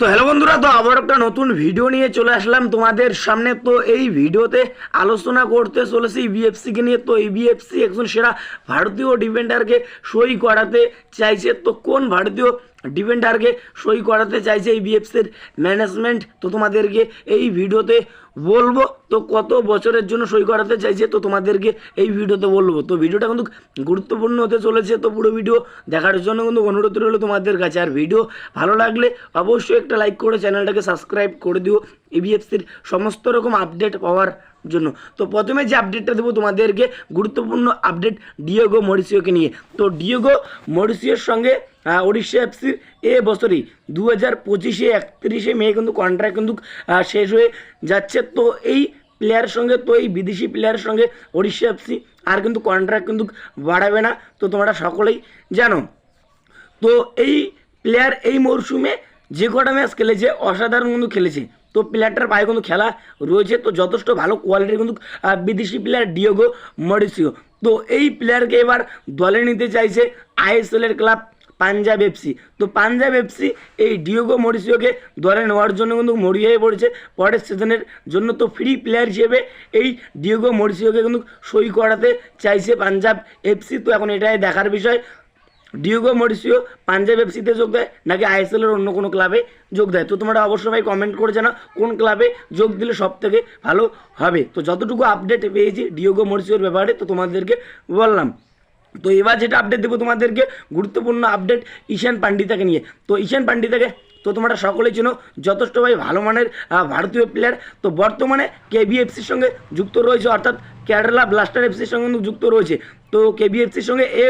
তো হ্যালো বন্ধুরা, তো আবার একটা নতুন ভিডিও নিয়ে চলে আসলাম তোমাদের সামনে। তো এই ভিডিওতে আলোচনা করতে চলেছি বিএফসিকে নিয়ে। তো এই বিএফসি একজন সেরা ভারতীয় ডিফেন্ডারকে সই করাতে চাইছে। তো কোন ভারতীয় ডিফেন্ডারকে সই করাতে চাইছে এই বিএফসির ম্যানেজমেন্ট তো তোমাদেরকে এই ভিডিওতে বলব, তো কত বছরের জন্য সই করাতে চাইছে, তো তোমাদেরকে এই ভিডিওতে বলব। তো ভিডিওটা কিন্তু গুরুত্বপূর্ণ হতে চলেছে, তো পুরো ভিডিও দেখার জন্য কিন্তু অনুরোধ রইল তোমাদের কাছে। আর ভিডিও ভালো লাগলে অবশ্যই একটা লাইক করে চ্যানেলটাকে সাবস্ক্রাইব করে দিও। ইবিএফসির সমস্ত রকম আপডেট পাওয়ার জন্য। তো প্রথমে যে আপডেটটা দেবো তোমাদেরকে, গুরুত্বপূর্ণ আপডেট ডিওগো মরিসিওকে নিয়ে। তো ডিয়েগো মরিসিওর সঙ্গে ওড়িশা এফসির এ বছরই দু হাজার পঁচিশে একত্রিশে মে কিন্তু কন্ট্রাক্ট কিন্তু শেষ হয়ে যাচ্ছে। তো এই প্লেয়ারের সঙ্গে, তো এই বিদেশি প্লেয়ারের সঙ্গে ওড়িশা এফসি আর কিন্তু কন্ট্রাক্ট কিন্তু বাড়াবে না। তো তোমরা সকলেই জানো। তো এই প্লেয়ার এই মরশুমে যে কটা ম্যাচ খেলেছে, অসাধারণ কিন্তু খেলেছে। তো প্লেয়ারটার পায়ে কিন্তু খেলা রয়েছে। তো যথেষ্ট ভালো কোয়ালিটির কিন্তু বিদেশি প্লেয়ার ডিওগো মরিসিও তো এই প্লেয়ারকে এবার দলে নিতে চাইছে আইএসএলের ক্লাব পাঞ্জাব এফসি তো পাঞ্জাব এফসি এই ডিওগো মরিসিওকে দলে নেওয়ার জন্য কিন্তু মরিয়া পড়েছে পরের সিজনের জন্য। তো ফ্রি প্লেয়ার হিসেবে এই ডিওগো মরিসিওকে কিন্তু সই করাতে চাইছে পাঞ্জাব এফসি তো এখন এটাই দেখার বিষয়। ডিউগো মরিসিও পাঞ্জাব এফসিতে যোগ দেয়, নাকি আইএসএলের অন্য কোনো ক্লাবে যোগ দেয়? তো তোমরা অবশ্যই ভাই কমেন্ট করে জানাও, কোন ক্লাবে যোগ দিলে সব থেকে ভালো হবে? তো যতটুকু আপডেট পেয়েছি ডিওগো মরিসিওর ব্যাপারে, তো তোমাদেরকে বললাম। তো এবার যেটা আপডেট দেবো তোমাদেরকে, গুরুত্বপূর্ণ আপডেট ঈশান পান্ডিতাকে নিয়ে। তো ঈশান পান্ডিতাকে, তো তোমরা সকলেই চেনো, যথেষ্ট ভাই ভালো মানের ভারতীয় প্লেয়ার তো বর্তমানে কেবিএফসির সঙ্গে যুক্ত রয়েছে, অর্থাৎ কেরালা ব্লাস্টার এফসির সঙ্গে যুক্ত রয়েছে। তো কেবিএফসির সঙ্গে এ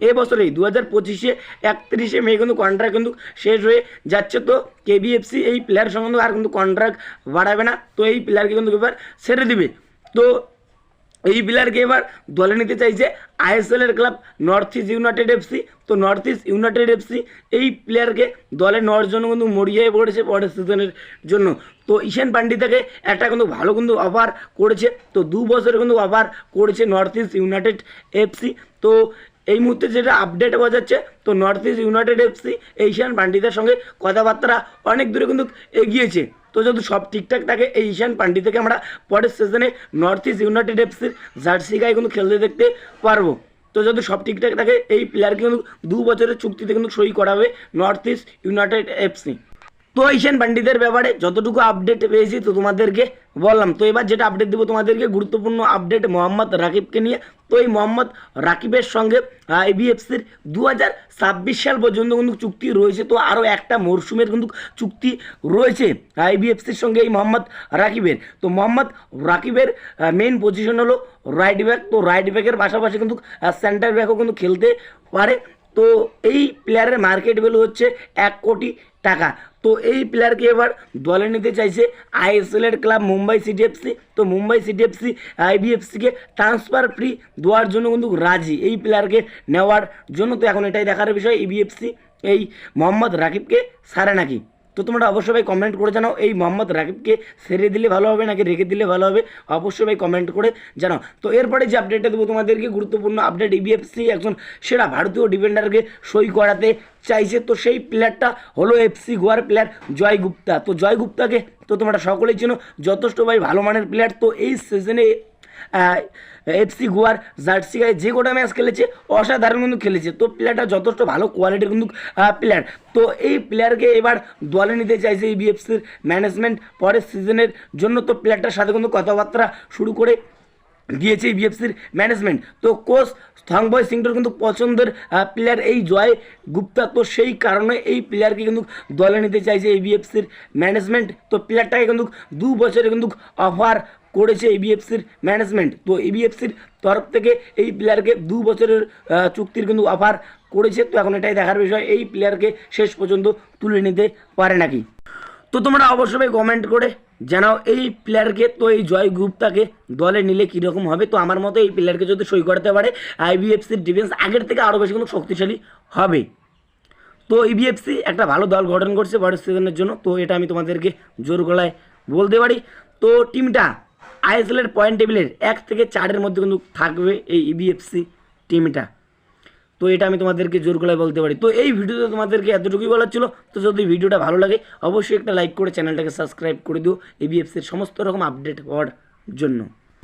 এ বছরেই দু হাজার পঁচিশে একত্রিশে মে কিন্তু কন্ট্রাক্ট কিন্তু শেষ হয়ে যাচ্ছে। তো কেবিএফসি এই প্লেয়ার কিন্তু আর কিন্তু কন্ট্রাক্ট বাড়াবে না। তো এই প্লেয়ারকে কিন্তু এবার ছেড়ে দিবে। তো এই প্লেয়ারকে এবার দলে নিতে চাইছে আইএসএল এর club North East United FC তো নর্থ ইস্ট ইউনাইটেড এফসি এই প্লেয়ারকে দলে নেওয়ার জন্য কিন্তু মরিয়ে পড়েছে পরের সিজনের জন্য। তো ঈশান পান্ডিতাকে একটা কিন্তু ভালো কিন্তু অফার করেছে। তো দু বছরে কিন্তু অফার করেছে নর্থ ইস্ট ইউনাইটেড এফসি তো এই মুহূর্তে যেটা আপডেট পাওয়া যাচ্ছে, তো North East United FC Ishan পান্ডিতের সঙ্গে কথাবার্তা অনেক দূরে কিন্তু এগিয়েছে। তো যদি সব ঠিকঠাক থাকে, এই ঈশান পান্ডি থেকে আমরা পরের সিজনে নর্থ ইস্ট ইউনাইটেড এফসির জার্সি গায়ে কিন্তু খেলতে দেখতে পারব। তো যদি সব ঠিকঠাক থাকে, এই প্লেয়ারকে কিন্তু দু বছরের চুক্তিতে কিন্তু সই করাবে নর্থ ইস্ট ইউনাইটেড এফসি তো ঈশান পান্ডিতের ব্যাপারে যতটুকু আপডেট পেয়েছি তো তোমাদেরকে বললাম। তো এবার যেটা আপডেট দেবো তোমাদেরকে গুরুত্বপূর্ণ আপডেট মোহাম্মদ রাকিবকে নিয়ে। তো এই মোহাম্মদ রাকিবের সঙ্গে এবিএফসির দু হাজার ছাব্বিশ সাল পর্যন্ত কিন্তু চুক্তি রয়েছে। তো আরও একটা মরশুমের কিন্তু চুক্তি রয়েছে আইবিএফসির সঙ্গে এই মোহাম্মদ রাকিবের। তো মোহাম্মদ রাকিবের মেইন পজিশন হলো রাইট ব্যাক তো রাইট ব্যাকের পাশাপাশি কিন্তু সেন্টার ব্যাকও কিন্তু খেলতে পারে। তো এই প্লেয়ারের মার্কেট ভ্যালু হচ্ছে এক কোটি টাকা। তো এই প্লেয়ারকে এবার দলে নিতে চাইছে আইএসএলের ক্লাব মুম্বাই সিটিএফসি তো মুম্বাই সিটিএফসি আইবিএফসিকে ট্রান্সফার ফ্রি দেওয়ার জন্য কিন্তু রাজি এই প্লেয়ারকে নেওয়ার জন্য। তো এখন এটাই দেখার বিষয় ইবিএফসি এই মোহাম্মদ রাকিবকে সারে নাকি? তো তোমরা অবশ্যই ভাই কমেন্ট করে জানাও, এই মোহাম্মদ রাকিবকে সেরে দিলে ভালো হবে নাকি রেখে দিলে ভালো হবে? অবশ্যই ভাই কমেন্ট করে জানাও। তো এরপরে যে আপডেটটা দেবো তোমাদেরকে, গুরুত্বপূর্ণ আপডেট ইবিএফসি একজন সেরা ভারতীয় ডিফেন্ডারকে সই করাতে চাইছে। তো সেই প্লেয়ারটা হলো এফসি গোয়ার প্লেয়ার জয় গুপ্তা। তো জয় গুপ্তাকে তো তোমরা সকলেই চেনো, যথেষ্ট ভাই ভালো মানের প্লেয়ার তো এই সিজনে এফসি গোয়ার, জার্সি, গায়ে যে কটা ম্যাচ খেলেছে, অসাধারণ কিন্তু খেলেছে। তো প্লেয়ারটা যথেষ্ট ভালো কোয়ালিটির কিন্তু প্লেয়ার তো এই প্লেয়ারকে এবার দলে নিতে চাইছে এই বিএফসির ম্যানেজমেন্ট পরের সিজনের জন্য। তো প্লেয়ারটার সাথে কিন্তু কথাবার্তা শুরু করে দিয়েছে বিএফসির ম্যানেজমেন্ট তো কোচ থংবয় সিংটোর কিন্তু পছন্দের প্লেয়ার এই জয় গুপ্তা। তো সেই কারণে এই প্লেয়ারকে কিন্তু দলে নিতে চাইছে এই বিএফসির ম্যানেজমেন্ট তো প্লেয়ারটাকে কিন্তু দু বছরে কিন্তু অফার করেছে এবিএফসির ম্যানেজমেন্ট তো এবিএফসির তরফ থেকে এই প্লেয়ারকে দু বছরের চুক্তির কিন্তু অফার করেছে। তো এখন এটাই দেখার বিষয়, এই প্লেয়ারকে শেষ পর্যন্ত তুলে নিতে পারে নাকি? তো তোমরা অবশ্যই কমেন্ট করে জানাও এই প্লেয়ারকে তো এই জয় গুপ্তাকে দলে নিলে কীরকম হবে। তো আমার মতো এই প্লেয়ারকে যদি সই করতে পারে আইবিএফসির ডিফেন্স আগের থেকে আরও বেশি কিন্তু শক্তিশালী হবে। তো ইবিএফসি একটা ভালো দল গঠন করছে পরের সিজনের জন্য। তো এটা আমি তোমাদেরকে জোর গলায় বলতে পারি। তো টিমটা আইএসএলের পয়েন্ট টেবিলের এক থেকে চারের মধ্যে কিন্তু থাকবে এই ইবিএফসি টিমটা তো এটা আমি তোমাদেরকে জোর গলায় বলতে পারি। তো এই ভিডিওতে তোমাদেরকে এতটুকুই বলার ছিল। তো যদি ভিডিওটা ভালো লাগে, অবশ্যই একটা লাইক করে চ্যানেলটাকে সাবস্ক্রাইব করে দিও। এবিএফসির সমস্ত রকম আপডেট হওয়ার জন্য।